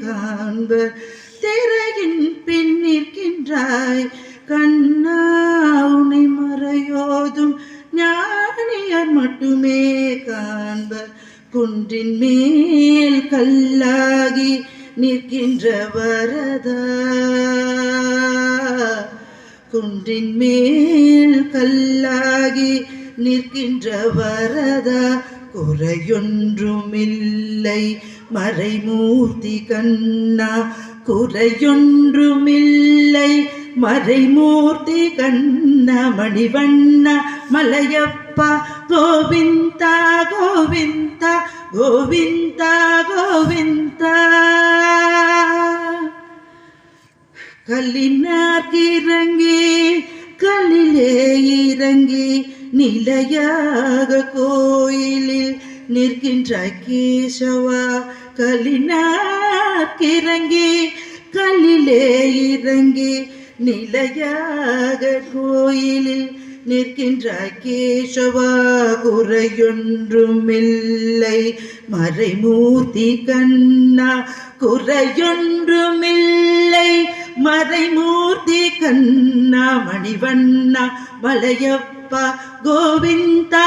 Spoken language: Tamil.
காண்பர் திரையின் பின் நிற்கின்றாய். கண்ணா உனை மறையோதும் ஞானியர் மட்டுமே காண்பர் குன்றின் மேல் கல்லாகி நிற்கின்ற வரதா. குன்றின் மேல் கல்லாகி நிற்கின்ற வரதா. குறையொன்றுமில்லை. மறைமூர்த்தி கண்ணா குறையொன்றுமில்லை. மறைமூர்த்தி கண்ணா மணிவண்ண மலையப்பா கோவிந்தா கோவிந்தா கோவிந்தா கோவிந்தா. கல்லினார்கிறங்கி கல்லிலே இறங்கி நிலையாக கோயிலில் நிற்கின்ற கேசவா கலினாக்கிறங்கி கல்லிலே இறங்கி நிலையாக கோயிலில் நிற்கின்ற கேசவா குறையொன்றுமில்லை. மறைமூர்த்தி கண்ணா குறையொன்றுமில்லை. மறைமூர்த்தி கண்ணா மணிவண்ணா மலையப்பா கோவிந்தா